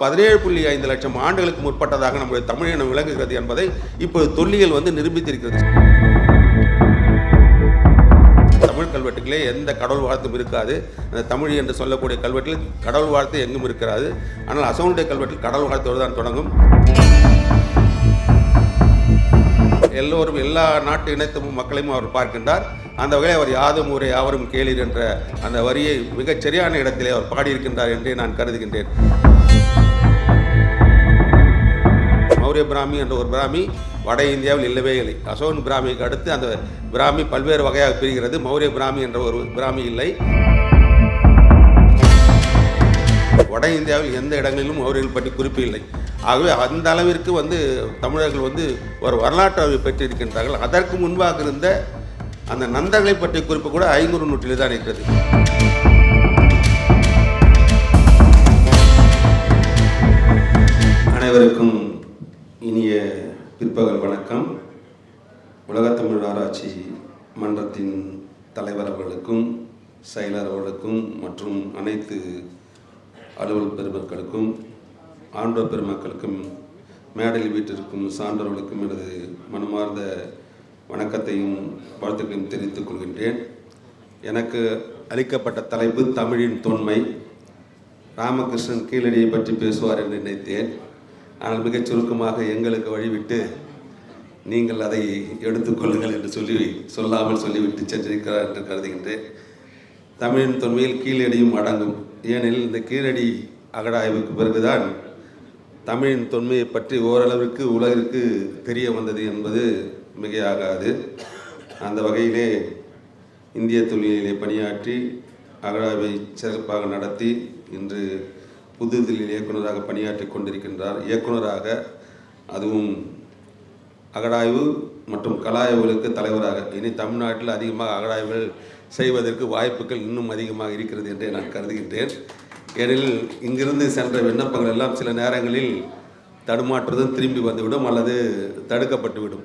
பதினேழு புள்ளி ஐந்து லட்சம் ஆண்டுகளுக்கு முற்பட்டதாக நம்முடைய தமிழினம் விளங்குகிறது என்பதை இப்போது தொல்லியல் வந்து நிரூபித்திருக்கிறது. தமிழ் கல்வெட்டுகளே எந்த கடவுள் வாழ்த்தும் இருக்காது. அந்த தமிழ் என்று சொல்லக்கூடிய கல்வெட்டில் கடவுள் வாழ்த்து எங்கும் இருக்கிறாது. ஆனால் அசோனுடைய கல்வெட்டில் கடவுள் வாழ்த்தோடு தான் தொடங்கும். எல்லோரும் எல்லா நாட்டு இனத்து மக்களையும் அவர் பார்க்கின்றார். அந்த வகையில் அவர் யாதும் ஊரே யாவரும் கேளீர் என்ற அந்த வரியை மிகச் சரியான இடத்திலே அவர் பாடியிருக்கின்றார் என்றே நான் கருதுகின்றேன். மௌரிய பிராமி என்ற ஒரு பிராமி வட இந்தியாவில் இல்லவே இல்லை. அசோன் பிராமிக்கு அடுத்து அந்த பிராமி பல்வேறு வகையாக பிரிகிறது. மௌரிய பிராமி என்ற ஒரு பிராமி இல்லை. வட இந்தியாவில் எந்த இடங்களிலும் மௌரியர்கள் பற்றி குறிப்பு இல்லை. ஆகவே அந்த அளவிற்கு வந்து தமிழர்கள் வந்து ஒரு வரலாற்று அறிவு பெற்றிருக்கின்றார்கள். அதற்கு முன்பாக இருந்த அந்த நந்தர்களை பற்றிய குறிப்பு கூட ஐநூறு நூற்றில் தான் இருக்கிறது. அனைவருக்கும் இனிய பிற்பகல் வணக்கம். உலகத்தமிழ் ஆராய்ச்சி மன்றத்தின் தலைவர் அவர்களுக்கும் செயலர் அவர்களுக்கும் மற்றும் அனைத்து அலுவல் பெருமக்களுக்கும் ஆண்டோர் பெருமக்களுக்கும் மேடையில் வீட்டிற்கும் சான்றவர்களுக்கும் எனது மனமார்ந்த வணக்கத்தையும் வாழ்த்துக்களையும் தெரிவித்துக் கொள்கின்றேன். எனக்கு அளிக்கப்பட்ட தலைப்பு தமிழின் தொன்மை. ராமகிருஷ்ணன் கீழடியை பற்றி பேசுவார் என்று நினைத்தேன். ஆனால் மிகச் சுருக்கமாக எங்களுக்கு வழிவிட்டு நீங்கள் அதை எடுத்துக்கொள்ளுங்கள் என்று சொல்லி சொல்லாமல் சொல்லிவிட்டு சென்றிருக்கிறார் என்று கருதுகின்றேன். தமிழின் தொன்மையில் கீழடியும் அடங்கும். ஏனெனில் இந்த கீழடி அகடாய்வுக்கு பிறகுதான் தமிழின் தொன்மையை பற்றி ஓரளவிற்கு உலகிற்கு தெரிய வந்தது என்பது மிகையாகாது. அந்த வகையிலே இந்திய தொழிலிலே பணியாற்றி அகழாவை சிறப்பாக நடத்தி இன்று புதுதில்லியில் இயக்குநராக பணியாற்றி கொண்டிருக்கின்றார். இயக்குநராக அதுவும் அகழாய்வு மற்றும் கலாய்வுகளுக்கு தலைவராக. இனி தமிழ்நாட்டில் அதிகமாக அகழாய்வுகள் செய்வதற்கு வாய்ப்புகள் இன்னும் அதிகமாக இருக்கிறது என்றே நான் கருதுகின்றேன். ஏனெனில் இங்கிருந்து சென்ற விண்ணப்பங்கள் எல்லாம் சில நேரங்களில் தடுமாற்றுவதும் திரும்பி வந்துவிடும் அல்லது தடுக்கப்பட்டுவிடும்.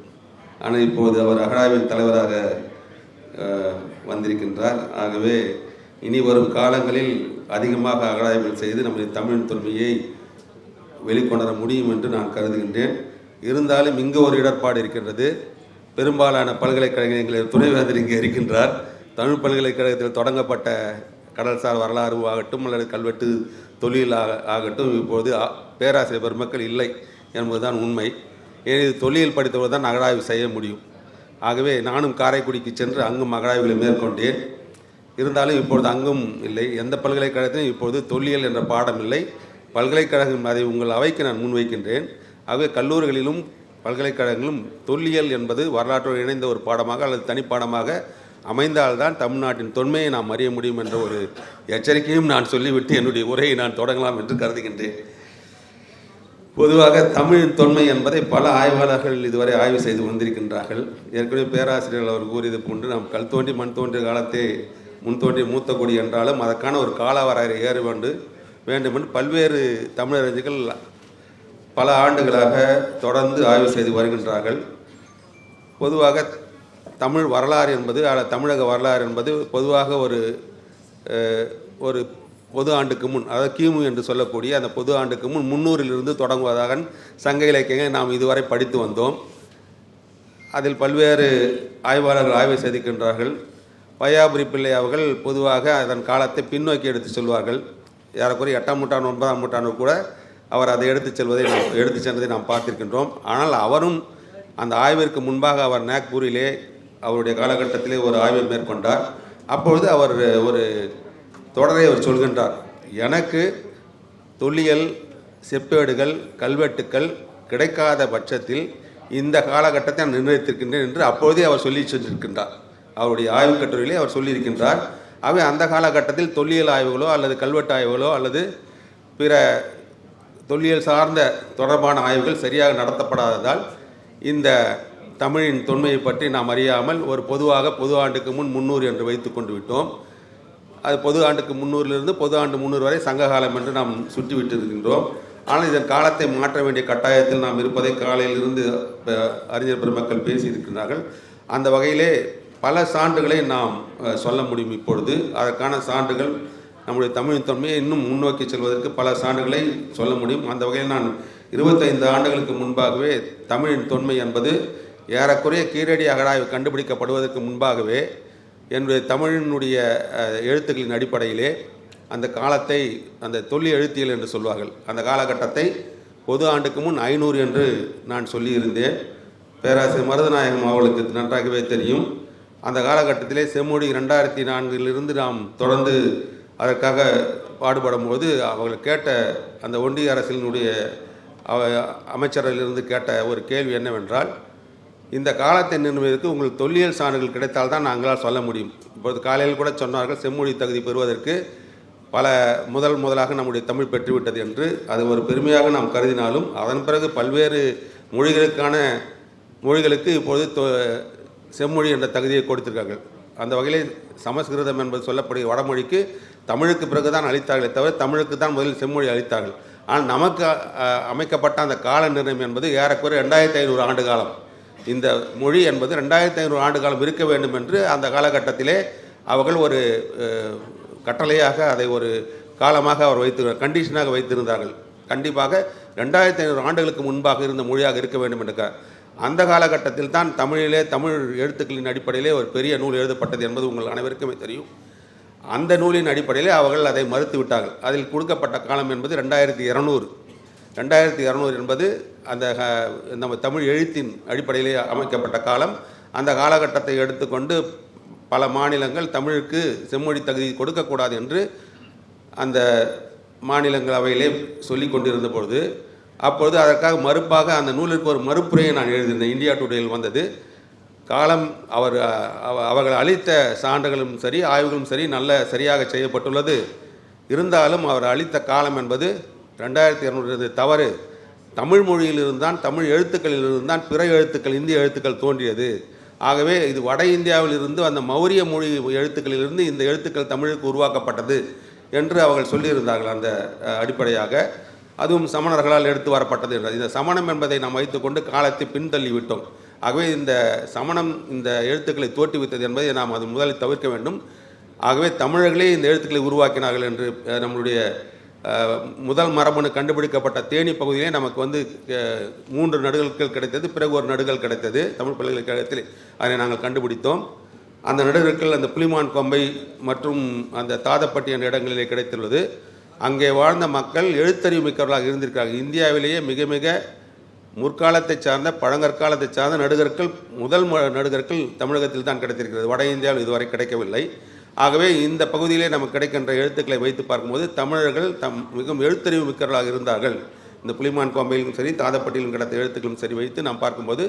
ஆனால் இப்போது அவர் அகழாய்வின் தலைவராக வந்திருக்கின்றார். ஆகவே இனி வரும் காலங்களில் அதிகமாக அகழாய்வுகள் செய்து நம்முடைய தமிழின் தொன்மையை வெளிக்கொணர முடியும் என்று நான் கருதுகின்றேன். இருந்தாலும் இங்கு ஒரு இடர்பாடு இருக்கின்றது. பெரும்பாலான பல்கலைக்கழகங்களில் துணைவேந்தர் இங்கே இருக்கின்றார். தமிழ் பல்கலைக்கழகத்தில் தொடங்கப்பட்ட கடல்சார் வரலாறு ஆகட்டும் அல்லது கல்வெட்டு தொழில் ஆகட்டும் இப்போது ஆ- பேராசிரியர் பெருமக்கள் இல்லை என்பதுதான் உண்மை. ஏனெனில் தொழில் படித்தவர் தான் அகழாய்வு செய்ய முடியும். ஆகவே நானும் காரைக்குடிக்கு சென்று அங்கும் அகழாய்வுகளை மேற்கொண்டேன். இருந்தாலும் இப்பொழுது அங்கும் இல்லை. எந்த பல்கலைக்கழகத்திலும் இப்பொழுது தொல்லியல் என்ற பாடம் இல்லை. பல்கலைக்கழகம் அதை உங்கள் அவைக்கு நான் முன்வைக்கின்றேன். ஆகவே கல்லூரிகளிலும் பல்கலைக்கழகங்களும் தொல்லியல் என்பது வரலாற்றோடு இணைந்த ஒரு பாடமாக அல்லது தனிப்பாடமாக அமைந்தால்தான் தமிழ்நாட்டின் தொன்மையை நாம் அறிய முடியும் என்ற ஒரு எச்சரிக்கையும் நான் சொல்லிவிட்டு என்னுடைய உரையை நான் தொடங்கலாம் என்று கருதுகின்றேன். பொதுவாக தமிழின் தொன்மை என்பதை பல ஆய்வாளர்கள் இதுவரை ஆய்வு செய்து வந்திருக்கின்றார்கள். ஏற்கனவே பேராசிரியர்கள் அவர் கூறியது போன்று நாம் கல் தோன்றி மண் தோன்றிய காலத்தே முன்தோன்றிய மூத்த கொடி என்றாலும் அதற்கான ஒரு கால வரையறை ஏற வேண்டு வேண்டும் என்று பல்வேறு தமிழறிஞர்கள் பல ஆண்டுகளாக தொடர்ந்து ஆய்வு செய்து வருகின்றார்கள். பொதுவாக தமிழ் வரலாறு என்பது அல்லது தமிழக வரலாறு என்பது பொதுவாக ஒரு ஒரு பொது ஆண்டுக்கு முன் அதாவது கிமு என்று சொல்லக்கூடிய அந்த பொது ஆண்டுக்கு முன் முன்னூறிலிருந்து தொடங்குவதாக சங்க இலக்கியங்கள் நாம் இதுவரை படித்து வந்தோம். அதில் பல்வேறு ஆய்வாளர்கள் ஆய்வு செய்திருக்கின்றார்கள். வையாபுரி பிள்ளை அவர்கள் பொதுவாக அதன் காலத்தை பின்னோக்கி எடுத்து செல்வார்கள். ஏறக்குறைய எட்டாம் நூற்றாண்டு ஒன்பதாம் நூற்றாண்டு கூட அவர் அதை எடுத்துச் செல்வதை நாம் எடுத்துச் சென்றதை நாம் பார்த்திருக்கின்றோம். ஆனால் அவரும் அந்த ஆய்விற்கு முன்பாக அவர் நாக்பூரிலே அவருடைய காலகட்டத்திலே ஒரு ஆய்வை மேற்கொண்டார். அப்பொழுது அவர் ஒரு தொடரை அவர் சொல்கின்றார். எனக்கு தொல்லியல் செப்பேடுகள் கல்வெட்டுக்கள் கிடைக்காத பட்சத்தில் இந்த காலகட்டத்தை நான் நிர்ணயித்திருக்கின்றேன் என்று அப்பொழுதே அவர் சொல்லி சென்றிருக்கின்றார். அவருடைய ஆய்வுக் கட்டுரையிலே அவர் சொல்லியிருக்கின்றார். அவை அந்த காலகட்டத்தில் தொல்லியல் ஆய்வுகளோ அல்லது கல்வெட்டு ஆய்வுகளோ அல்லது பிற தொல்லியல் சார்ந்த தொடர்பான ஆய்வுகள் சரியாக நடத்தப்படாததால் இந்த தமிழின் தொன்மையை பற்றி நாம் அறியாமல் ஒரு பொதுவாக பொது ஆண்டுக்கு முன் முன்னூறு என்று வைத்து கொண்டு விட்டோம். அது பொது ஆண்டுக்கு முந்நூறிலிருந்து பொது ஆண்டு முன்னூறு வரை சங்ககாலம் என்று நாம் சுற்றி விட்டிருக்கின்றோம் ஆனால் இதன் காலத்தை மாற்ற வேண்டிய கட்டாயத்தில் நாம் இருப்பதை காலையிலிருந்து அறிஞர் பெருமக்கள் பேசியிருக்கிறார்கள் அந்த வகையிலே பல சான்றுகளை நாம் சொல்ல முடியும் இப்பொழுது. அதற்கான சான்றுகள் நம்முடைய தமிழின் தன்மையை இன்னும் முன்னோக்கி செல்வதற்கு பல சான்றுகளை சொல்ல முடியும். அந்த வகையில் நான் இருபத்தைந்து ஆண்டுகளுக்கு முன்பாகவே தமிழின் தொன்மை என்பது ஏறக்குறைய கீழடி அகடாய்வு கண்டுபிடிக்கப்படுவதற்கு முன்பாகவே என்னுடைய தமிழினுடைய எழுத்துக்களின் அடிப்படையிலே அந்த காலத்தை அந்த தொல்லி எழுத்தியல் என்று சொல்வார்கள். அந்த காலகட்டத்தை பொது ஆண்டுக்கு முன் ஐநூறு என்று நான் சொல்லியிருந்தேன். பேராசிரியர் மருதநாயகம் அவர்களுக்கு நன்றாகவே தெரியும். அந்த காலகட்டத்திலே செம்மொழி ரெண்டாயிரத்தி நான்கிலிருந்து நாம் தொடர்ந்து அதற்காக பாடுபடும் போது அவர்கள் கேட்ட அந்த ஒன்றிய அரசினுடைய அவ- அமைச்சரிலிருந்து கேட்ட ஒரு கேள்வி என்னவென்றால் இந்த காலத்தை நிர்ணயிப்பதற்கு உங்கள் தொல்லியல் சான்றுகள் கிடைத்தால் தான் நாங்களால் சொல்ல முடியும். இப்போது காலையில் கூட சொன்னார்கள் செம்மொழி தகுதி பெறுவதற்கு பல முதல் முதலாக நம்முடைய தமிழ் பெற்றுவிட்டது என்று. அது ஒரு பெருமையாக நாம் கருதினாலும் அதன் பிறகு பல்வேறு மொழிகளுக்கான மொழிகளுக்கு இப்பொழுது தொ- செம்மொழி என்ற தகுதியை கொடுத்திருக்கார்கள். அந்த வகையில் சமஸ்கிருதம் என்பது சொல்லக்கூடிய வடமொழிக்கு தமிழுக்கு பிறகுதான் அளித்தார்களே தவிர தமிழுக்கு தான் முதலில் செம்மொழி அளித்தார்கள். ஆனால் நமக்கு அமைக்கப்பட்ட அந்த கால நிர்ணயம் என்பது ஏறக்குறைய ரெண்டாயிரத்தி ஐநூறு ஆண்டு காலம். இந்த மொழி என்பது ரெண்டாயிரத்தி ஐநூறு ஆண்டு காலம் இருக்க வேண்டும் என்று அந்த காலகட்டத்திலே அவர்கள் ஒரு கட்டளையாக அதை ஒரு காலமாக அவர் வைத்து கண்டிஷனாக வைத்திருந்தார்கள். கண்டிப்பாக ரெண்டாயிரத்தி ஐநூறு ஆண்டுகளுக்கு முன்பாக இருந்த மொழியாக இருக்க வேண்டும் என்று அந்த காலகட்டத்தில் தான் தமிழிலே தமிழ் எழுத்துக்களின் அடிப்படையிலே ஒரு பெரிய நூல் எழுதப்பட்டது என்பது உங்கள் அனைவருக்குமே தெரியும். அந்த நூலின் அடிப்படையிலே அவர்கள் அதை மறுத்து விட்டார்கள். அதில் கொடுக்கப்பட்ட காலம் என்பது ரெண்டாயிரத்தி இரநூறு. ரெண்டாயிரத்தி இரநூறு என்பது அந்த நம்ம தமிழ் எழுத்தின் அடிப்படையிலே அமைக்கப்பட்ட காலம். அந்த காலகட்டத்தை எடுத்துக்கொண்டு பல மாநிலங்கள் தமிழுக்கு செம்மொழி தகுதி கொடுக்கக்கூடாது என்று அந்த மாநிலங்களவையிலே சொல்லி கொண்டிருந்த பொழுது அப்பொழுது அதற்காக மறுப்பாக அந்த நூலிற்கு ஒரு மறுப்புரையை நான் எழுதியிருந்தேன். இந்தியா டுடேயில் வந்தது. காலம் அவர் அவர்கள் அளித்த சான்றுகளும் சரி ஆய்வுகளும் சரி நல்ல சரியாக செய்யப்பட்டுள்ளது. இருந்தாலும் அவர் அளித்த காலம் என்பது ரெண்டாயிரத்தி இரநூறு தவறு. தமிழ் மொழியில் இருந்தான் தமிழ் எழுத்துக்களிலிருந்து தான் பிற எழுத்துக்கள் இந்திய எழுத்துக்கள் தோன்றியது. ஆகவே இது வட இந்தியாவில் இருந்து அந்த மௌரிய மொழி எழுத்துக்களிலிருந்து இந்த எழுத்துக்கள் தமிழுக்கு உருவாக்கப்பட்டது என்று அவர்கள் சொல்லியிருந்தார்கள் அந்த அடிப்படையாக. அதுவும் சமணர்களால் எடுத்து வரப்பட்டது என்றது இந்த சமணம் என்பதை நாம் வைத்துக்கொண்டு காலத்தை பின்தள்ளிவிட்டோம். ஆகவே இந்த சமணம் இந்த எழுத்துக்களை தோற்றுவித்தது என்பதை நாம் அது முதலில் தவிர்க்க வேண்டும். ஆகவே தமிழர்களே இந்த எழுத்துக்களை உருவாக்கினார்கள் என்று நம்மளுடைய முதல் மரபணு கண்டுபிடிக்கப்பட்ட தேனி பகுதியிலே நமக்கு வந்து மூன்று நடுகல்கள் கிடைத்தது. பிறகு ஒரு நடுகல் கிடைத்தது. தமிழ் பல்கலைக்கழகத்தில் அதை நாங்கள் கண்டுபிடித்தோம். அந்த நடுகற்கள் அந்த புலிமான் கொம்பை மற்றும் அந்த தாதப்பட்டி என்ற இடங்களிலே கிடைத்துள்ளது. அங்கே வாழ்ந்த மக்கள் எழுத்தறிவு மிக்கவர்களாக இருந்திருக்கிறார்கள். இந்தியாவிலேயே மிக மிக முற்காலத்தை சார்ந்த பழங்கற்காலத்தை சார்ந்த நடுகர்கள் முதல் நடுகர்கள் தமிழகத்தில் தான் கிடைத்திருக்கிறது. வட இந்தியாவில் இதுவரை கிடைக்கவில்லை. ஆகவே இந்த பகுதியிலே நமக்கு கிடைக்கின்ற எழுத்துக்களை வைத்து பார்க்கும்போது தமிழர்கள் தம் மிகவும் எழுத்தறிவு மிக்கவர்களாக இருந்தார்கள். இந்த புலிமான் கோம்பையிலும் சரி தாதப்பட்டியிலும் கிடைத்த எழுத்துக்களும் சரி வைத்து நாம் பார்க்கும்போது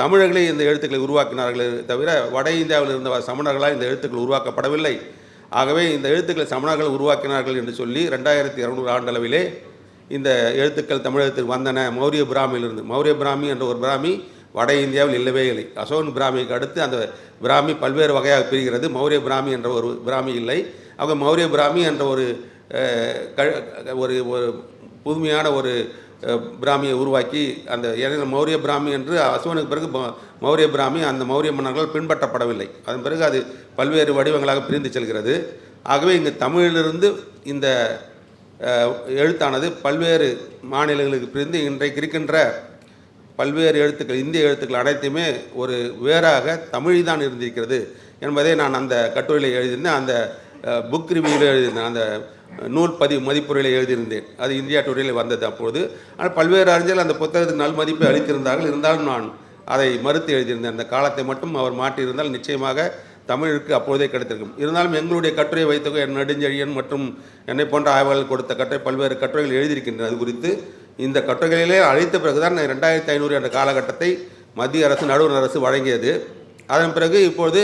தமிழர்களே இந்த எழுத்துக்களை உருவாக்கினார்களே தவிர வட இந்தியாவில் இருந்த சமணர்களால் இந்த எழுத்துக்கள் உருவாக்கப்படவில்லை. ஆகவே இந்த எழுத்துக்களை சமணர்கள் உருவாக்கினார்கள் என்று சொல்லி ரெண்டாயிரத்தி இரநூறு ஆண்டளவிலே இந்த எழுத்துக்கள் தமிழகத்தில் வந்தன. மௌரிய பிராமியிலிருந்து. மௌரிய பிராமி என்ற ஒரு பிராமி வட இந்தியாவில் இல்லவே இல்லை. அசோகன் பிராமிக்கு அடுத்து அந்த பிராமி பல்வேறு வகையாக பிரிகிறது. மௌரிய பிராமி என்ற ஒரு பிராமி இல்லை. அவங்க மௌரிய பிராமி என்ற ஒரு க- ஒரு ஒரு புதுமையான ஒரு பிராமியை உருவாக்கி அந்த ஏன்னா மௌரிய பிராமி என்று அசோகனுக்கு பிறகு ம- மௌரிய பிராமி அந்த மௌரிய மன்னர்கள் பின்பற்றப்படவில்லை. அதன் பிறகு அது பல்வேறு வடிவங்களாக பிரிந்து செல்கிறது. ஆகவே இங்கு தமிழிலிருந்து இந்த எழுத்தானது பல்வேறு மாநிலங்களுக்கு பிரிந்து இன்றைக்கு இருக்கின்ற பல்வேறு எழுத்துக்கள் இந்திய எழுத்துக்கள் அனைத்துமே ஒரு வேறாக தமிழ் தான் இருந்திருக்கிறது என்பதை நான் அந்த கட்டுரையில் எழுதியிருந்தேன். அந்த புக் ரிவியூவில் எழுதியிருந்தேன். அந்த நூல் பதிவு மதிப்புரையில் எழுதியிருந்தேன். அது இந்தியா டுடேயில் வந்தது அப்போது. ஆனால் பல்வேறு அறிஞர்கள் அந்த புத்தகத்துக்கு நல் மதிப்பை அளித்திருந்தார்கள். இருந்தாலும் நான் அதை மறுத்து எழுதியிருந்தேன். அந்த காலத்தை மட்டும் அவர் மாற்றியிருந்தால் நிச்சயமாக தமிழுக்கு அப்போதே கிடைத்திருக்கும். இருந்தாலும் எங்களுடைய கட்டுரையை வைத்த என் நெடுஞ்செழியன் மற்றும் என்னை போன்ற ஆய்வாளர்கள் கொடுத்த கட்டுரை பல்வேறு கட்டுரைகள் எழுதியிருக்கின்றன. அது குறித்து இந்த கட்டுரைகளிலே அழைத்த பிறகுதான் ரெண்டாயிரத்தி ஐநூறு என்ற காலகட்டத்தை மத்திய அரசு நடுவர் அரசு வழங்கியது. அதன் பிறகு இப்பொழுது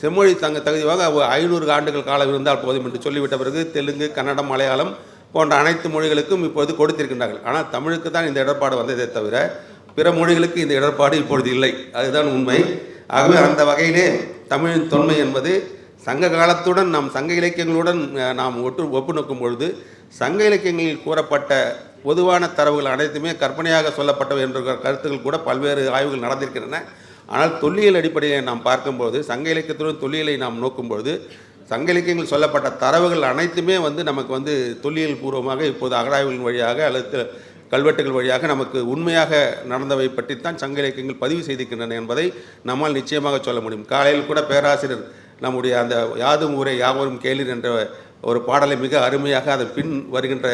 செம்மொழி தங்க தகுதியாக ஐநூறு ஆண்டுகள் காலம் இருந்தால் போதும் என்று சொல்லிவிட்ட பிறகு தெலுங்கு கன்னடம் மலையாளம் போன்ற அனைத்து மொழிகளுக்கும் இப்பொழுது கொடுத்திருக்கின்றார்கள். ஆனால் தமிழுக்கு தான் இந்த இடர்பாடு வந்ததே தவிர பிற மொழிகளுக்கு இந்த இடர்பாடு இப்பொழுது இல்லை. அதுதான் உண்மை. ஆகவே அந்த வகையிலே தமிழின் தொன்மை என்பது சங்க காலத்துடன் நாம் சங்க இலக்கியங்களுடன் நாம் ஒட்டு ஒப்பு நோக்கும் பொழுது சங்க இலக்கியங்களில் கூறப்பட்ட பொதுவான தரவுகள் அனைத்துமே கற்பனையாக சொல்லப்பட்டவை என்ற கருத்துக்கள் கூட பல்வேறு ஆய்வுகள் நடந்திருக்கின்றன. ஆனால் தொல்லியல் அடிப்படையில் நாம் பார்க்கும்போது சங்க இலக்கியத்துடன் தொல்லியலை நாம் நோக்கும்பொழுது சங்க இலக்கியங்கள் சொல்லப்பட்ட தரவுகள் அனைத்துமே வந்து நமக்கு வந்து தொல்லியல் பூர்வமாக இப்போது அகராய்வுகளின் வழியாக அல்லது கல்வெட்டுகள் வழியாக நமக்கு உண்மையாக நடந்தவை பற்றித்தான் சங்க இலக்கியங்கள் பதிவு செய்திருக்கின்றன என்பதை நம்மால் நிச்சயமாக சொல்ல முடியும். காலையில் கூட பேராசிரியர் நம்முடைய அந்த யாதும் ஊரை யாவரும் கேளீர் என்ற ஒரு பாடலை மிக அருமையாக அதன் பின் வருகின்ற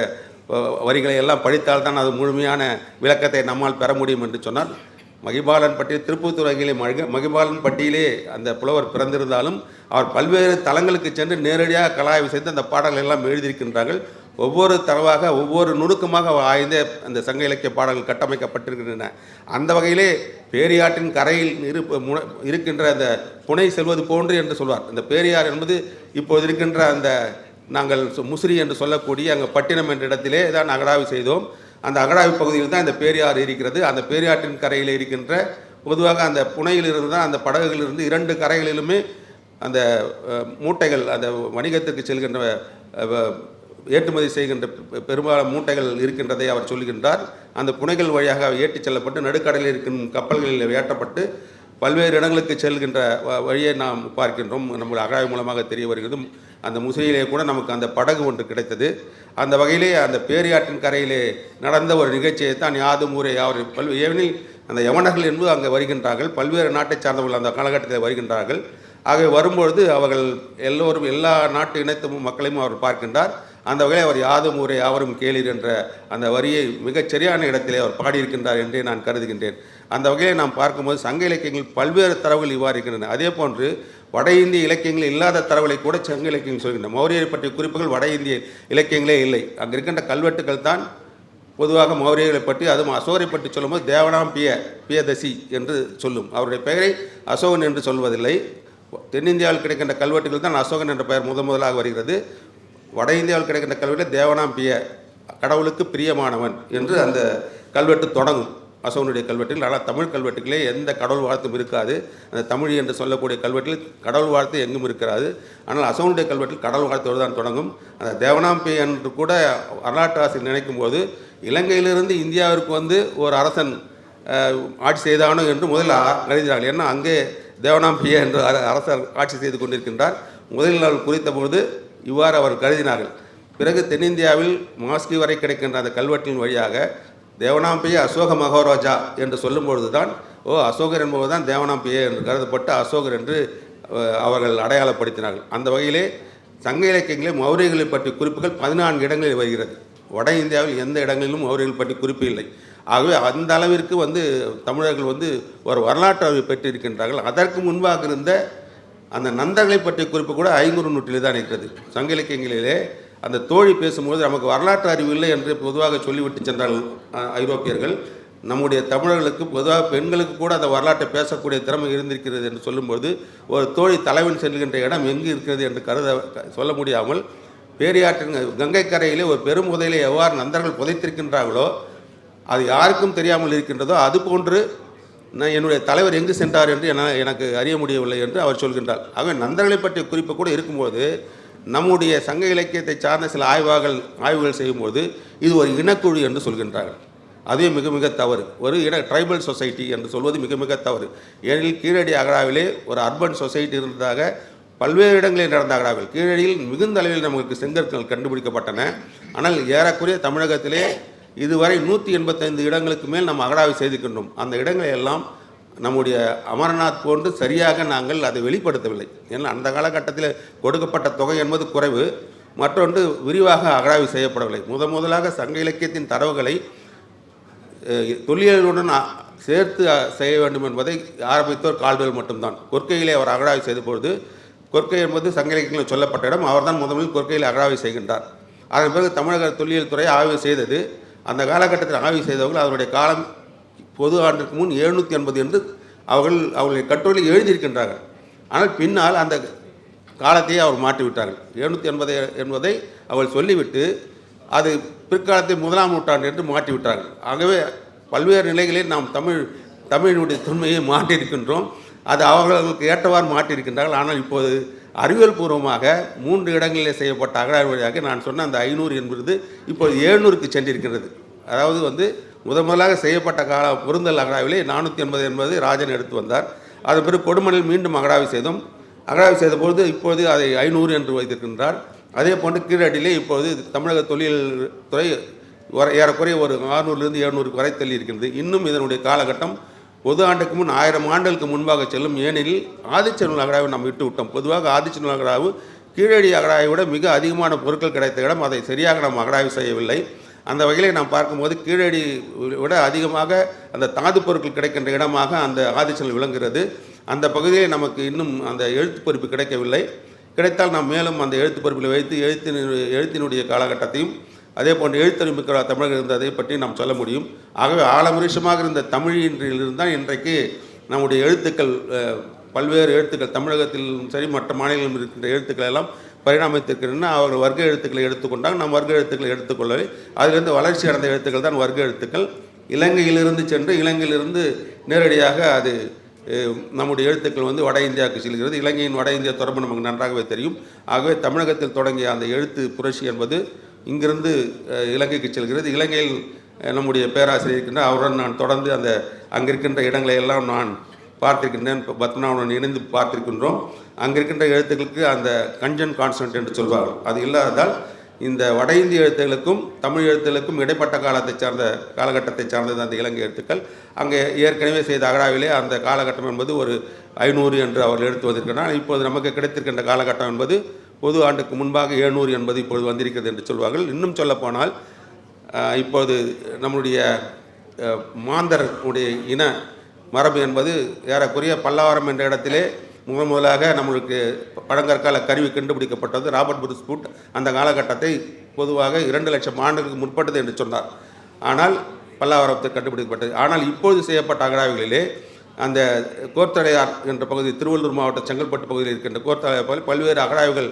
வரிகளை எல்லாம் படித்தால்தான் அது முழுமையான விளக்கத்தை நம்மால் பெற முடியும் என்று சொன்னால் மகிபாலன் பட்டி திருப்பத்தூர் அகிலே மக மகிபாலன் பட்டியிலே அந்த புலவர் பிறந்திருந்தாலும் அவர் பல்வேறு தலங்களுக்கு சென்று நேரடியாக கலாய்வு செய்து அந்த பாடல்கள் எல்லாம் எழுதியிருக்கின்றார்கள். ஒவ்வொரு தரவாக ஒவ்வொரு நுணுக்கமாக ஆய்ந்த அந்த சங்க இலக்கிய பாடல்கள் கட்டமைக்கப்பட்டிருக்கின்றன. அந்த வகையிலே பேரியாற்றின் கரையில் இரு முன இருக்கின்ற அந்த புனை செல்வது போன்று என்று சொல்வார். அந்த பேரியார் என்பது இப்போது இருக்கின்ற அந்த நாங்கள் சு- முசிறி என்று சொல்லக்கூடிய அங்கே பட்டினம் என்ற இடத்திலே தான் அகடாவி செய்தோம். அந்த அகடாய்வு பகுதியில் தான் இந்த பேரியாறு இருக்கிறது. அந்த பேரியாற்றின் கரையில் இருக்கின்ற பொதுவாக அந்த புனையிலிருந்து தான் அந்த படகுகளிலிருந்து இரண்டு கரைகளிலுமே அந்த மூட்டைகள் அந்த வணிகத்திற்கு செல்கின்ற ஏற்றுமதி செய்கின்ற பெ- பெரும்பாலான மூட்டைகள் இருக்கின்றதை அவர் சொல்கின்றார். அந்த புனைகள் வழியாக ஏற்றிச் செல்லப்பட்டு நடுக்கடலில் இருக்கும் கப்பல்களில் ஏற்றப்பட்டு பல்வேறு இடங்களுக்கு செல்கின்ற வ- வழியை நாம் பார்க்கின்றோம். நம்முடைய அகழாய்வு மூலமாக தெரிய வருகிறது. அந்த முசிறியிலே கூட நமக்கு அந்த படகு ஒன்று கிடைத்தது. அந்த வகையிலே அந்த பேரியாற்றின் கரையிலே நடந்த ஒரு நிகழ்ச்சியை தான் யாதும் ஊரே யாவர் பல்வேறு ஏனெனில் அந்த யவனர்கள் என்பது அங்கே வருகின்றார்கள். பல்வேறு நாட்டைச் சார்ந்தவர்கள் அந்த காலகட்டத்தில் வருகின்றார்கள். ஆகவே வரும்பொழுது அவர்கள் எல்லோரும் எல்லா நாட்டு இனத்து மக்களையும் அவர் பார்க்கின்றார். அந்த வகையில் அவர் யாதும் ஊரே யாவரும் கேளீர் என்ற அந்த வரியை மிகச் சரியான இடத்திலே அவர் பாடியிருக்கின்றார் என்றே நான் கருதுகின்றேன். அந்த வகையை நாம் பார்க்கும்போது சங்க இலக்கியங்கள் பல்வேறு தரவுகள் இவ்வாறு இருக்கின்றன. அதே போன்று வட இந்திய இலக்கியங்கள் இல்லாத தரவுகளை கூட சங்க இலக்கியங்கள் சொல்கின்றன. மௌரியரை பற்றிய குறிப்புகள் வட இந்திய இலக்கியங்களே இல்லை. அங்கே இருக்கின்ற கல்வெட்டுகள் தான் பொதுவாக மௌரியர்களை பற்றி அதுவும் அசோகரை பற்றி சொல்லும்போது தேவனாம் பிய பியதசி என்று சொல்லும். அவருடைய பெயரை அசோகன் என்று சொல்வதில்லை. தென்னிந்தியாவில் கிடைக்கின்ற கல்வெட்டுகள் தான் அசோகன் என்ற பெயர் முதன் முதலாக வருகிறது. வட இந்தியாவில் கிடைக்கின்ற கல்வெட்டில் தேவனாம் பிய கடவுளுக்கு பிரியமானவன் என்று அந்த கல்வெட்டு தொடங்கும். அசோகனுடைய கல்வெட்டில் ஆனால் தமிழ் கல்வெட்டுகளே எந்த கடவுள் வாழ்த்தும் இருக்காது. அந்த தமிழ் என்று சொல்லக்கூடிய கல்வெட்டில் கடவுள் வாழ்த்து எங்கும் இருக்கிறாது. ஆனால் அசோகனுடைய கல்வெட்டில் கடவுள் வாழ்த்தோடு தான் தொடங்கும். அந்த தேவனாம்பி என்று கூட வரலாற்று ஆசிரியர் நினைக்கும் போது இலங்கையிலிருந்து இந்தியாவிற்கு வந்து ஒரு அரசன் ஆட்சி செய்தானோ என்று முதலில் கருதினார்கள் ஏன்னா அங்கே தேவனாம்பிய என்று அர- அரசர் ஆட்சி செய்து கொண்டிருக்கின்றார். முதலில் நாள் குறித்த இவ்வாறு அவர் கருதினார்கள். பிறகு தென்னிந்தியாவில் மாஸ்கி வரை கிடைக்கின்ற அந்த கல்வெட்டின் வழியாக தேவனாம்பிய அசோக மகாராஜா என்று சொல்லும் பொழுதுதான் ஓ அசோகர் என்பவர் தான் தேவனாம்பிய என்று கருதப்பட்டு அசோகர் என்று அவர்கள் அடையாளப்படுத்தினார்கள். அந்த வகையிலே சங்க இலக்கியங்களில் மௌரியர்களை பற்றிய குறிப்புகள் பதினான்கு இடங்களில் வருகிறது. வட இந்தியாவில் எந்த இடங்களிலும் மௌரியர்கள் பற்றி குறிப்பு இல்லை. ஆகவே அந்த அளவிற்கு வந்து தமிழர்கள் வந்து ஒரு வரலாற்று அறிவு பெற்றிருக்கின்றார்கள். அதற்கு முன்பாக இருந்த அந்த நந்தர்களை பற்றிய குறிப்பு கூட ஐநூறு நூற்றிலே தான் இருக்கிறது. சங்க இலக்கியங்களிலே அந்த தோழி பேசும்போது நமக்கு வரலாற்று அறிவு இல்லை என்று பொதுவாக சொல்லிவிட்டு சென்றார்கள் ஐரோப்பியர்கள். நம்முடைய தமிழர்களுக்கு பொதுவாக பெண்களுக்கு கூட அந்த வரலாற்றை பேசக்கூடிய திறமை இருந்திருக்கிறது என்று சொல்லும்போது ஒரு தோழி தலைவன் செல்கின்ற இடம் எங்கு இருக்கிறது என்று கருத சொல்ல முடியாமல் பேரியாற்றின் கங்கை கரையிலே ஒரு பெரும் புதையிலே எவ்வாறு நந்தர்கள் புதைத்திருக்கின்றார்களோ அது யாருக்கும் தெரியாமல் இருக்கின்றதோ அதுபோன்று நான் என்னுடைய தலைவர் எங்கு சென்றார் என்று என எனக்கு அறிய முடியவில்லை என்று அவர் சொல்கின்றார். ஆகவே நந்தர்களை பற்றிய குறிப்பு கூட இருக்கும்போது நம்முடைய சங்க இலக்கியத்தை சார்ந்த சில ஆய்வாகள் ஆய்வுகள் செய்யும்போது இது ஒரு இனக்குழு என்று சொல்கின்றார்கள். அதே மிக மிக தவறு. ஒரு இன ட்ரைபல் சொசைட்டி என்று சொல்வது மிக மிக தவறு. ஏனெனில் கீழடி அகராவிலே ஒரு அர்பன் சொசைட்டி இருந்ததாக பல்வேறு இடங்களில் நடந்த அகராவில் கீழடியில் மிகுந்த அளவில் நமக்கு செங்கற்கள் கண்டுபிடிக்கப்பட்டன. ஆனால் ஏறக்குறைய தமிழகத்திலே இதுவரை நூற்றி எண்பத்தைந்து இடங்களுக்கு மேல் நம்ம அகடாவை செய்திருக்கின்றோம். அந்த இடங்களை எல்லாம் நம்முடைய அமர்நாத் போன்று சரியாக நாங்கள் அதை வெளிப்படுத்தவில்லை. ஏன்னா அந்த காலகட்டத்தில் கொடுக்கப்பட்ட தொகை என்பது குறைவு. மற்றொன்று விரிவாக அகழாய்வு செய்யப்படவில்லை. முத முதலாக சங்க இலக்கியத்தின் தரவுகளை அஹ், தொல்லியலுடன் சேர்த்து செய்ய வேண்டும் என்பதை ஆரம்பித்தோர் கால்வெல் மட்டும்தான். கொற்கையிலே அவர் அகழாய்வு செய்த பொழுது கொற்கை என்பது சங்க இலக்கியங்களில் சொல்லப்பட்ட இடம். அவர்தான் முதல் முதலில் கொற்கையில் அகழாய்வு செய்கின்றார். அதன் பிறகு தமிழக தொல்லியல் துறை ஆய்வு செய்தது. அந்த காலகட்டத்தில் ஆய்வு செய்தவர்கள் அதனுடைய காலம் பொது ஆண்டுக்கு முன் எழுநூற்றி எண்பது என்று அவர்கள் அவர்களுடைய கட்டுரையில் எழுதியிருக்கின்றார்கள். ஆனால் பின்னால் அந்த காலத்தையே அவர் மாற்றி விட்டார்கள் எழுநூற்றி எண்பது என்பதை அவள் சொல்லிவிட்டு அது பிற்காலத்தை முதலாம் நூற்றாண்டு என்று மாற்றி விட்டார்கள் ஆகவே பல்வேறு நிலைகளில் நாம் தமிழ் தமிழினுடைய தொன்மையை மாற்றியிருக்கின்றோம். அது அவர்களுக்கு ஏற்றவாறு மாற்றியிருக்கின்றார்கள். ஆனால் இப்போது அறிவியல் பூர்வமாக மூன்று இடங்களிலே செய்யப்பட்ட அகழாய்வு வழியாக நான் சொன்ன அந்த ஐநூறு என்பது இப்போது எழுநூறுக்கு சென்றிருக்கிறது. அதாவது வந்து முதன் முதலாக செய்யப்பட்ட கால பொருந்தல் அகடாவிலே நானூற்றி எண்பது என்பது ராஜன் எடுத்து வந்தார். அதன் பிறகு கொடுமனில் மீண்டும் அகடாவி செய்தோம் அகடாவி செய்தபோது இப்பொழுது அதை ஐநூறு என்று வைத்திருக்கின்றார். அதே போன்று கீழடியிலே இப்பொழுது தமிழக தொழில் துறை வர- ஏறக்குறைய ஒரு ஆறுநூறுலேருந்து எழுநூறுக்கு வரை தள்ளி இருக்கின்றது. இன்னும் இதனுடைய காலகட்டம் பொது ஆண்டுக்கு முன் ஆயிரம் ஆண்டுகளுக்கு முன்பாக செல்லும். ஏனெனில் ஆதிச்சநூல் அகடாவை நாம் விட்டு விட்டோம். பொதுவாக ஆதிச்சநூல் அகடாவு கீழடி அகடாவை விட மிக அதிகமான பொருட்கள் கிடைத்த இடம். அதை சரியாக நாம் அகடாவி செய்யவில்லை. அந்த வகையில் நாம் பார்க்கும்போது கீழடி விட அதிகமாக அந்த தாது பொருட்கள் கிடைக்கின்ற இடமாக அந்த ஆதிச்சல் விளங்குகிறது. அந்த பகுதியில் நமக்கு இன்னும் அந்த எழுத்து பொறுப்பு கிடைக்கவில்லை. கிடைத்தால் நாம் மேலும் அந்த எழுத்து பொறுப்பில் வைத்து எழுத்தின் எழுத்தினுடைய காலகட்டத்தையும் அதே போன்று எழுத்தறிமிக்க தமிழர் இருந்ததை பற்றி நாம் சொல்ல முடியும். ஆகவே ஆலமுரிஷமாக இருந்த தமிழின்றிலிருந்து தான் இன்றைக்கு நம்முடைய எழுத்துக்கள் பல்வேறு எழுத்துக்கள் தமிழகத்திலும் சரி மற்ற மாநிலங்களிலும் இருக்கின்ற எழுத்துக்கள் எல்லாம் பரிணாமித்திருக்கின்றன அவர்கள் வர்க்க எழுத்துக்களை எடுத்துக்கொண்டாங்க. நாம் வர்க்க எழுத்துக்களை எடுத்துக்கொள்ளவே அதிலிருந்து வளர்ச்சி அடைந்த எழுத்துக்கள் தான் வர்க்க எழுத்துக்கள். இலங்கையிலிருந்து சென்று இலங்கையிலிருந்து நேரடியாக அது நம்முடைய எழுத்துக்கள் வந்து வட இந்தியாவுக்கு செல்கிறது. இலங்கையின் வட இந்திய தொடர்பு நமக்கு நன்றாகவே தெரியும். ஆகவே தமிழகத்தில் தொடங்கிய அந்த எழுத்து புரட்சி என்பது இங்கிருந்து இலங்கைக்கு செல்கிறது. இலங்கையில் நம்முடைய பேராசிரியர் இருக்கின்ற அவருடன் நான் தொடர்ந்து அந்த அங்கிருக்கின்ற இடங்களை எல்லாம் நான் பார்த்திருக்கின்றேன். இப்ப பத்மநாபனுடன் இணைந்து பார்த்திருக்கின்றோம். அங்கே இருக்கின்ற எழுத்துக்களுக்கு அந்த கஞ்சன் கான்சன்ட் என்று சொல்வார்கள். அது இல்லாததால் இந்த வட இந்திய எழுத்துக்களுக்கும் தமிழ் எழுத்துக்களுக்கும் இடைப்பட்ட காலத்தை சார்ந்த காலகட்டத்தை சார்ந்தது அந்த இலங்கை எழுத்துக்கள். அங்கே ஏற்கனவே செய்த அகழாவிலே அந்த காலகட்டம் என்பது ஒரு ஐநூறு என்று அவர்கள் எடுத்து வந்திருக்கிறார் இப்போது நமக்கு கிடைத்திருக்கின்ற காலகட்டம் என்பது பொது ஆண்டுக்கு முன்பாக எழுநூறு என்பது இப்பொழுது வந்திருக்கிறது என்று சொல்வார்கள். இன்னும் சொல்லப்போனால் இப்போது நம்முடைய மாந்தருடைய இன மரபு என்பது ஏறக்குறைய பல்லாவரம் என்ற இடத்திலே முதன் முதலாக நம்மளுக்கு பழங்கற்கால கருவி கண்டுபிடிக்கப்பட்டது. ராபர்ட் புருஸ்பூட் அந்த காலகட்டத்தை பொதுவாக இரண்டு லட்சம் ஆண்டுகளுக்கு முற்பட்டது என்று சொன்னார். ஆனால் பல்லாவரத்தில் கண்டுபிடிக்கப்பட்டது. ஆனால் இப்பொழுது செய்யப்பட்ட அகழாய்வுகளிலே அந்த கோர்த்தடையார் என்ற பகுதி திருவள்ளூர் மாவட்ட செங்கல்பட்டு பகுதியில் இருக்கின்ற கோர்த்தடையார் பகுதியில் பல்வேறு அகழாய்வுகள்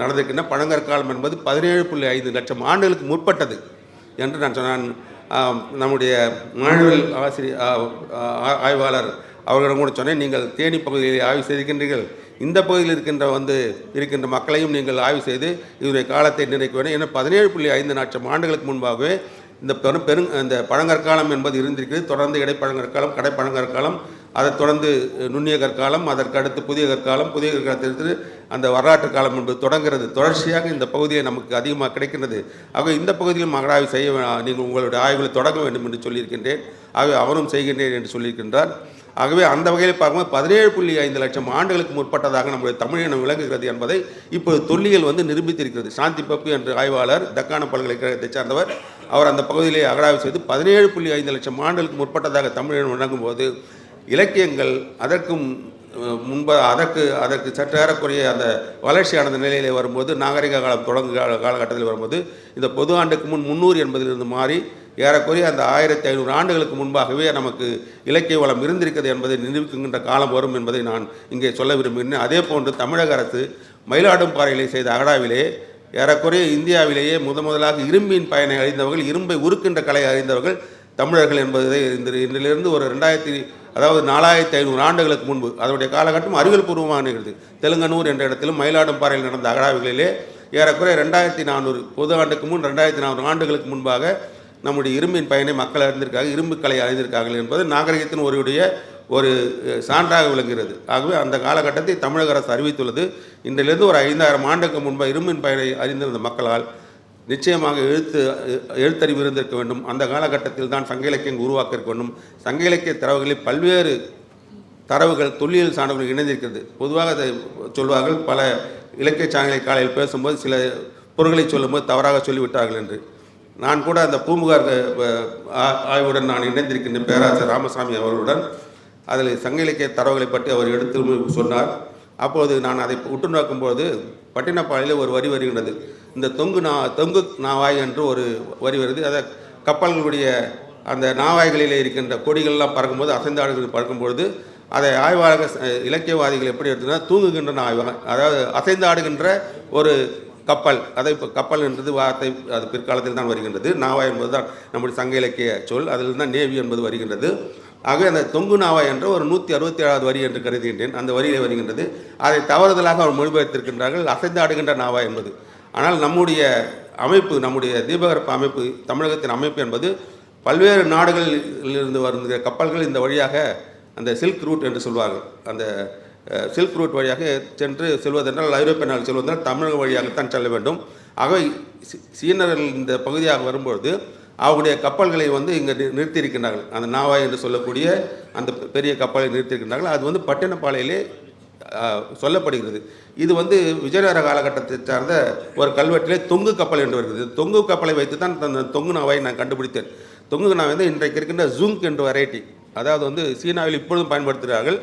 நடந்திருக்கின்ற பழங்கற்காலம் என்பது பதினேழு புள்ளி ஐந்து லட்சம் ஆண்டுகளுக்கு முற்பட்டது என்று நான் சொன்னேன் நம்முடைய மாணவர்கள் ஆசிரியர் ஆய்வாளர் அவர்களிடம் கூட சொன்னேன் நீங்கள் தேனி பகுதியில் ஆய்வு செய்திருக்கின்றீர்கள். இந்த பகுதியில் இருக்கின்ற வந்து இருக்கின்ற மக்களையும் நீங்கள் ஆய்வு செய்து இதனுடைய காலத்தை நிர்ணயிக்க வேண்டும். ஏன்னா பதினேழு புள்ளி ஐந்து லட்சம் ஆண்டுகளுக்கு முன்பாகவே இந்த பெரும் பெருங் இந்த பழங்கற்காலம் என்பது இருந்திருக்கிறது. தொடர்ந்து இடைப்பழங்கற்காலம் கடைப்பழங்கற்காலம் அதைத் தொடர்ந்து நுண்ணிய கற்காலம் அதற்கு அடுத்து புதிய கற்காலம் புதிய கற்காலத்திலிருந்து அந்த வரலாற்று காலம் என்பது தொடங்குகிறது. தொடர்ச்சியாக இந்த பகுதியை நமக்கு அதிகமாக கிடைக்கின்றது. ஆக இந்த பகுதியில் அகழாய்வு செய்ய நீங்கள் உங்களுடைய ஆய்வுகளை தொடங்க வேண்டும் என்று சொல்லியிருக்கின்றேன். ஆகவே அவரும் செய்கின்றேன் என்று சொல்லியிருக்கின்றார். ஆகவே அந்த வகையில் பார்க்கும்போது பதினேழு புள்ளி ஐந்து லட்சம் ஆண்டுகளுக்கு முற்பட்டதாக நம்முடைய தமிழினம் விளங்குகிறது என்பதை இப்போது தொல்லியல் வந்து நிரூபித்திருக்கிறது. சாந்தி பப்பு என்ற ஆய்வாளர் தக்கான பல்கலைக்கழகத்தைச் சார்ந்தவர் அவர் அந்த பகுதியிலே அகராய்வு செய்து பதினேழு புள்ளி ஐந்து லட்சம் ஆண்டுகளுக்கு முற்பட்டதாக தமிழினம் விளங்கும் போது இலக்கியங்கள் அதற்கும் முன்பு அதற்கு அதற்கு சற்றேறக்குரிய அந்த வளர்ச்சி அடைந்த நிலையிலே வரும்போது நாகரிக காலம் தொடங்கு கால காலகட்டத்தில் வரும்போது இந்த பொது ஆண்டுக்கு முன் முந்நூறு என்பதிலிருந்து மாறி ஏறக்குறைய அந்த ஆயிரத்தி ஐநூறு ஆண்டுகளுக்கு முன்பாகவே நமக்கு இலக்கிய வளம் இருந்திருக்கிறது என்பதை நிரூபிக்கின்ற காலம் வரும் என்பதை நான் இங்கே சொல்ல விரும்புகிறேன். அதே போன்று தமிழக அரசு மயிலாடும்பாறையிலே செய்த அகடாவிலே ஏறக்குறைய இந்தியாவிலேயே முத முதலாக இரும்பின் பயனை அறிந்தவர்கள் இரும்பை உருக்கின்ற கலை அறிந்தவர்கள் தமிழர்கள் என்பதை இந்த இன்றிலிருந்து ஒரு ரெண்டாயிரத்தி அதாவது நாலாயிரத்தி ஐநூறு ஆண்டுகளுக்கு முன்பு அதனுடைய காலகட்டம் அறிவியல் பூர்வமாக நிகழ்ந்தது. தெலுங்கனூர் என்ற இடத்திலும் மயிலாடும்பாறையில் நடந்த அகடாவிகளிலே ஏறக்குறைய ரெண்டாயிரத்தி நானூறு பொது ஆண்டுக்கு முன் ரெண்டாயிரத்தி நானூறு ஆண்டுகளுக்கு முன்பாக நம்முடைய இரும்பின் பயனை மக்கள் அறிந்திருக்காங்க இரும்பு கலை அறிந்திருக்கார்கள் என்பது நாகரிகத்தின் ஒருவருடைய ஒரு சான்றாக விளங்குகிறது. ஆகவே அந்த காலகட்டத்தை தமிழக அரசு அறிவித்துள்ளது. இன்றிலிருந்து ஒரு ஐந்தாயிரம் ஆண்டுக்கு முன்பு இரும்பின் பயனை அறிந்திருந்த மக்களால் நிச்சயமாக எழுத்து எழுத்தறிவு இருந்திருக்க வேண்டும். அந்த காலகட்டத்தில் தான் சங்க இலக்கியம் உருவாக்க இருக்க வேண்டும். சங்க இலக்கிய தரவுகளில் பல்வேறு தரவுகள் தொல்லியல் சான்றுகள் இணைந்திருக்கிறது. பொதுவாக அதை சொல்வார்கள் பல இலக்கிய சானலை காலையில் பேசும்போது சில பொருட்களை சொல்லும்போது தவறாக சொல்லிவிட்டார்கள் என்று. நான் கூட அந்த பூம்புகார் ஆ- ஆய்வுடன் நான் இணைந்திருக்கின்ற பேராசிரியர் ராமசாமி அவர்களுடன் அதில் சங்க இலக்கிய தரவுகளை பற்றி அவர் எடுத்து சொன்னார். அப்போது நான் அதை உற்று நோக்கும்போது பட்டினப்பாளையில் ஒரு வரி வருகின்றது. இந்த தொங்கு நா தொங்கு நாவாய் என்று ஒரு வரி வருது. அதை கப்பல்களுடைய அந்த நாவாய்களிலே இருக்கின்ற கொடிகள்லாம் பறக்கும்போது அசைந்தாடுகள் பறக்கும்பொழுது அதை ஆய்வாளர்கள் இலக்கியவாதிகள் எப்படி எடுத்துனா தூங்குகின்ற நாய்வாக அதாவது அசைந்தாடுகின்ற ஒரு கப்பல் அதை இப்போ கப்பல் என்றது வார்த்தை அது பிற்காலத்தில் தான் வருகின்றது. நாவா என்பது தான் நம்முடைய சங்க இலக்கிய சொல் அதில் தான் நேவி என்பது வருகின்றது. ஆகவே அந்த தொங்கு நாவா என்ற ஒரு நூற்றி அறுபத்தி ஏழாவது வரி என்று கருதுகின்றேன். அந்த வரியிலே வருகின்றது. அதை தவறுதலாக அவர் மொழிபெயர்த்திருக்கின்றார்கள். அசைந்து ஆடுகின்ற என்பது. ஆனால் நம்முடைய அமைப்பு நம்முடைய தீபகற்ப அமைப்பு தமிழகத்தின் அமைப்பு என்பது பல்வேறு நாடுகளில் இருந்து வருகிற கப்பல்கள் இந்த வழியாக அந்த சில்க் ரூட் என்று சொல்வார்கள். அந்த சில்க் ரூட் வழியாக சென்று செல்வதென்றால் ஐரோப்பிய நாடு செல்வதென்றால் தமிழக வழியாகத்தான் செல்ல வேண்டும். ஆகவே சீனர்கள் இந்த பகுதியாக வரும்பொழுது அவருடைய கப்பல்களை வந்து இங்கே நிறுத்தியிருக்கின்றார்கள். அந்த நாவாய் என்று சொல்லக்கூடிய அந்த பெரிய கப்பலை நிறுத்தியிருக்கின்றார்கள். அது வந்து பட்டினப்பாளையிலே சொல்லப்படுகிறது. இது வந்து விஜயநகர காலகட்டத்தை சார்ந்த ஒரு கல்வெட்டிலே தொங்கு கப்பல் என்று வருகிறது. தொங்கு கப்பலை வைத்து தான் அந்த தொங்கு நாவாயை நான் கண்டுபிடித்தேன். தொங்கு நாவை வந்து இன்றைக்கு இருக்கின்ற ஜூங்க் என்ற வெரைட்டி அதாவது வந்து சீனாவில் இப்பொழுதும் பயன்படுத்துகிறார்கள்.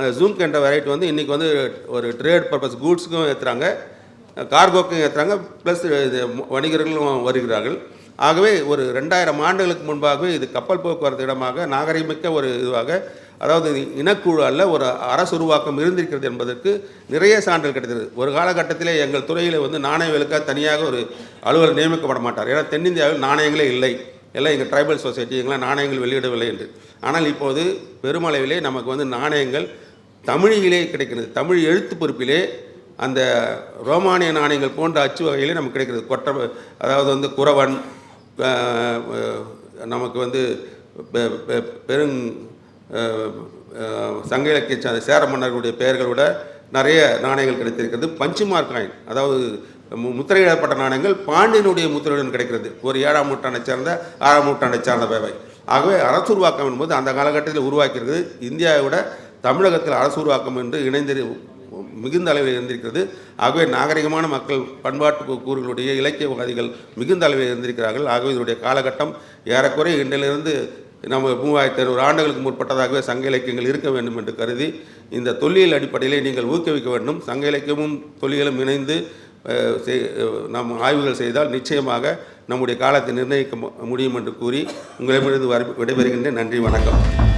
அந்த ஜூங்க் என்ற வெரைட்டி வந்து இன்றைக்கி வந்து ஒரு ட்ரேட் பர்பஸ் கூட்ஸுக்கும் ஏற்றுறாங்க கார்கோக்கும் ஏற்றுறாங்க ப்ளஸ் இது வணிகர்களும் வருகிறார்கள். ஆகவே ஒரு ரெண்டாயிரம் ஆண்டுகளுக்கு முன்பாகவே இது கப்பல் போக்குவரத்து இடமாக நாகரிகமிக்க ஒரு இதுவாக அதாவது இனக்குழு அல்ல ஒரு அரசு உருவாக்கம் இருந்திருக்கிறது என்பதற்கு நிறைய சான்றுகள் கிடைத்தது. ஒரு காலகட்டத்திலே எங்கள் துறையில் வந்து நாணயங்களுக்காக தனியாக ஒரு அலுவலர் நியமிக்கப்பட மாட்டார். ஏன்னா தென்னிந்தியாவில் நாணயங்களே இல்லை. எல்லாம் எங்கள் ட்ரைபல் சொசைட்டி எங்களாம் நாணயங்கள் வெளியிடவில்லை என்று. ஆனால் இப்போது பெருமளவிலே நமக்கு வந்து நாணயங்கள் தமிழிலே கிடைக்கிறது. தமிழ் எழுத்து பொறுப்பிலே அந்த ரோமானிய நாணயங்கள் போன்ற அச்சு வகையிலே நமக்கு கிடைக்கிறது. கொற்ற அதாவது வந்து குறவன் நமக்கு வந்து பெ- பெ- பெருங் சங்க இலக்கிய சார்ந்த சேர மன்னர்களுடைய பெயர்கள் விட நிறைய நாணயங்கள் கிடைத்திருக்கிறது. பஞ்சுமார்க் காயின் அதாவது முத்திரையிடப்பட்ட நாணயங்கள் பாண்டியனுடைய முத்திரையுடன் கிடைக்கிறது. ஒரு ஏழாம் நூற்றாண்டை சேர்ந்த ஆறாம் நூற்றாண்டை சார்ந்த பேவை ஆகவே அரசு உருவாக்கம் என்பது அந்த காலகட்டத்தில் உருவாக்கியிருக்கிறது. இந்தியாவை விட தமிழகத்தில் அரசு உருவாக்கம் என்று இணைந்து மிகுந்த அளவில் இருந்திருக்கிறது. ஆகவே நாகரிகமான மக்கள் பண்பாட்டு கூறுகளுடைய இலக்கியவாதிகள் மிகுந்த அளவில் இருந்திருக்கிறார்கள். ஆகவே இதனுடைய காலகட்டம் ஏறக்குறைய இன்றிலிருந்து நம்ம மூவாயிரத்தி ஐநூறு ஆண்டுகளுக்கு முற்பட்டதாகவே சங்க இலக்கியங்கள் இருக்க வேண்டும் என்று கருதி இந்த தொல்லியல் அடிப்படையிலே நீங்கள் ஊக்குவிக்க வேண்டும். சங்க இலக்கியமும் தொல்லியலும் இணைந்து செய்- நாம் ஆய்வுகள் செய்தால் நிச்சயமாக நம்முடைய காலத்தை நிர்ணயிக்க முடியும் என்று கூறி உங்களிடமிருந்து வரு- விடைபெறுகின்றேன். நன்றி வணக்கம்.